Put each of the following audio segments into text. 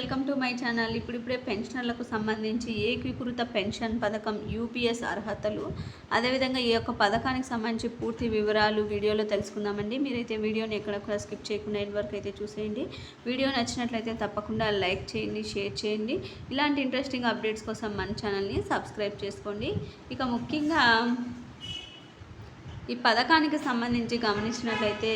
Welcome to my channel. ఇప్పుడిప్పుడే పెన్షనర్లకు సంబంధించి ఏకీకృత పెన్షన్ పథకం యూపీఎస్ అర్హతలు. అదేవిధంగా ఈ యొక్క పథకానికి సంబంధించి పూర్తి వివరాలు వీడియోలో తెలుసుకుందామండి. మీరైతే వీడియోని ఎక్కడ కూడా స్కిప్ చేయకుండా ఎండ్ వరకు అయితే చూసేయండి. వీడియో నచ్చినట్లయితే తప్పకుండా లైక్ చేయండి షేర్ చేయండి. ఇలాంటి ఇంట్రెస్టింగ్ అప్డేట్స్ కోసం మన ఛానల్ని సబ్స్క్రైబ్ చేసుకోండి. ఇక ముఖ్యంగా ఈ పథకానికి సంబంధించి గమనించినట్లయితే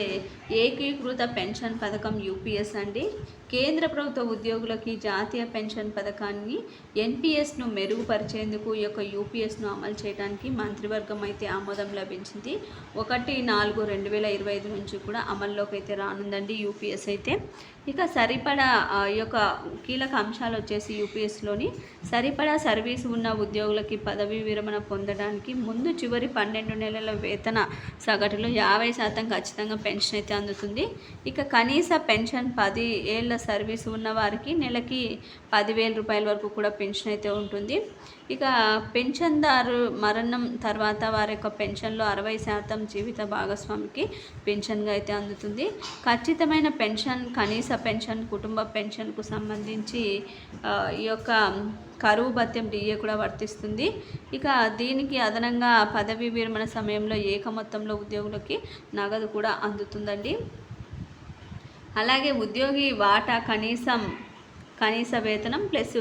ఏకీకృత పెన్షన్ పథకం యూపీఎస్ అండి. కేంద్ర ప్రభుత్వ ఉద్యోగులకి జాతీయ పెన్షన్ పథకాన్ని ఎన్పిఎస్ను మెరుగుపరిచేందుకు ఈ యొక్క యూపీఎస్ను అమలు చేయడానికి మంత్రివర్గం అయితే ఆమోదం లభించింది. ఒకటి నాలుగు రెండు వేల ఇరవై ఐదు నుంచి కూడా అమల్లోకి అయితే రానుందండి యూపీఎస్ అయితే. ఇక సరిపడా ఈ యొక్క కీలక అంశాలు వచ్చేసి యూపీఎస్లోని సరిపడా సర్వీస్ ఉన్న ఉద్యోగులకి పదవీ విరమణ పొందడానికి ముందు చివరి పన్నెండు నెలల వేతన సగటులో యాభై శాతం ఖచ్చితంగా పెన్షన్ అయితే అందుతుంది. ఇక కనీస పెన్షన్ పది ఏళ్ళ సర్వీస్ ఉన్న వారికి నెలకి పదివేల రూపాయల వరకు కూడా పెన్షన్ అయితే ఉంటుంది. ఇక పెన్షన్దారు మరణం తర్వాత వారి యొక్క పెన్షన్లో అరవై శాతం జీవిత భాగస్వామికి పెన్షన్గా అయితే అందుతుంది. ఖచ్చితమైన పెన్షన్ కనీస పెన్షన్ కుటుంబ పెన్షన్కు సంబంధించి ఈ యొక్క కరువు భత్యం డిఏ కూడా వర్తిస్తుంది. ఇక దీనికి అదనంగా పదవీ విరమణ సమయంలో ఏక మొత్తంలో ఉద్యోగులకి నగదు కూడా అందుతుందండి. అలాగే ఉద్యోగి వాటా కనీసం కనీస వేతనం ప్లస్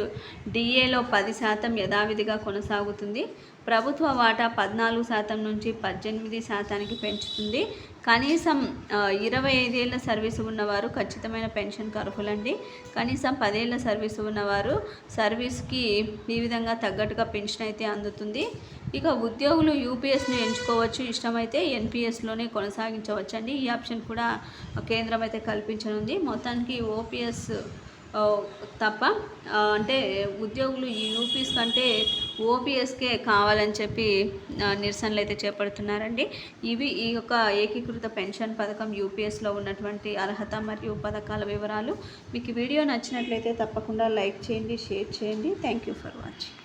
డిఏలో పది శాతం యథావిధిగా కొనసాగుతుంది. ప్రభుత్వ వాటా పద్నాలుగు శాతం నుంచి పద్దెనిమిది శాతానికి పెంచుతుంది. కనీసం ఇరవై ఐదేళ్ళ సర్వీసు ఉన్నవారు ఖచ్చితమైన పెన్షన్కి అర్హులండి. కనీసం పదేళ్ళ సర్వీసు ఉన్నవారు సర్వీస్కి ఈ విధంగా తగ్గట్టుగా పెన్షన్ అయితే అందుతుంది. ఇక ఉద్యోగులు యూపీఎస్ను ఎంచుకోవచ్చు. ఇష్టమైతే ఎన్పిఎస్లోనే కొనసాగించవచ్చండి. ఈ ఆప్షన్ కూడా కేంద్రం అయితే కల్పించనుంది. మొత్తానికి ఓపీఎస్ తప్ప అంటే ఉద్యోగులు ఈ యూపీఎస్ కంటే ఓపీఎస్కే కావాలని చెప్పి నిరసనలు అయితే చేపడుతున్నారండి. ఇవి ఈ యొక్క ఏకీకృత పెన్షన్ పథకం యూపీఎస్లో ఉన్నటువంటి అర్హత మరియు పథకాల వివరాలు. మీకు వీడియో నచ్చినట్లయితే తప్పకుండా లైక్ చేయండి షేర్ చేయండి. Thank you for watching